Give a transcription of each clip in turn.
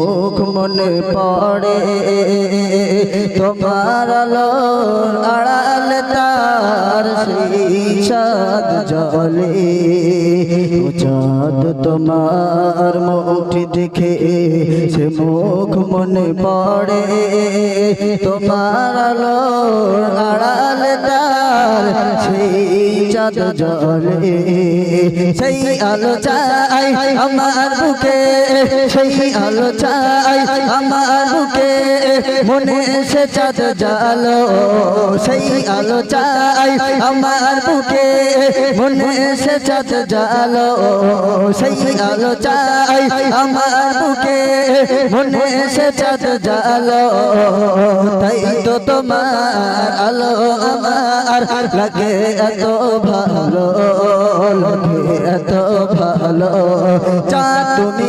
মুখ মনে পড়ে। তোমার আড়াল তার চাঁদ জলে। চাঁদ তোমার মুখটি দেখে সে মুখ মনে পড়ে। তোমার আড়াল চাঁদ জলে সেই আলো চাই আমার বুকে সেই আলো চাই আমার বুকে। মনে সে চাঁদ জালো, সেই আলো চাই আমার বুকে। মনে সে চাঁদ জালো, সেই আলো চাই আমার বুকে। মনে সে চাঁদ জালো, তাই তো তোমার আলো আমার লাগে এত ভালো, লাগে এত ভালো। চা তুমি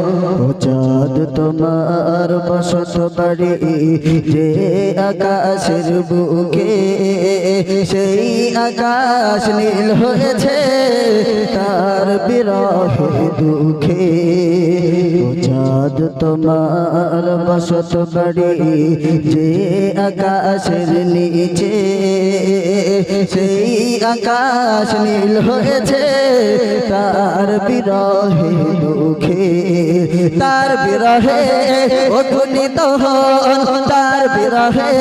চাঁদ তোমার বসত বাড়ি যে আকাশের বুকে সেই আকাশ নীল হয়েছে তার বিরহে দুঃখে। চাঁদ তোমার বসত বাড়ি, যে আকাশের নিচে, সেই আকাশ নীল হয়েছে। তার বিরহে দুঃখে, তার বিরহে ও গুণিত হন। তার বিরহে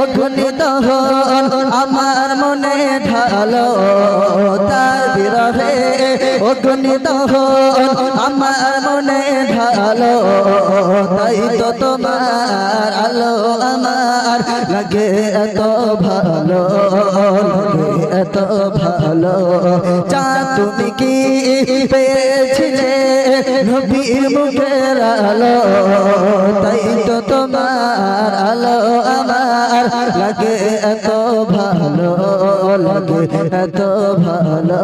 ও গুণিত হন, আমার মনে ঢালো। তার গুণিত হন। আমার মনে ঢালো, তাই তো তোমার আলো আমার লাগে এত ভালো, লাগে এত ভালো। চা তুমি কি পেয়েছিলে নবীর মুখের আলো, তাই তো তোমার আলো আমার লাগে লাগে এত ভালো।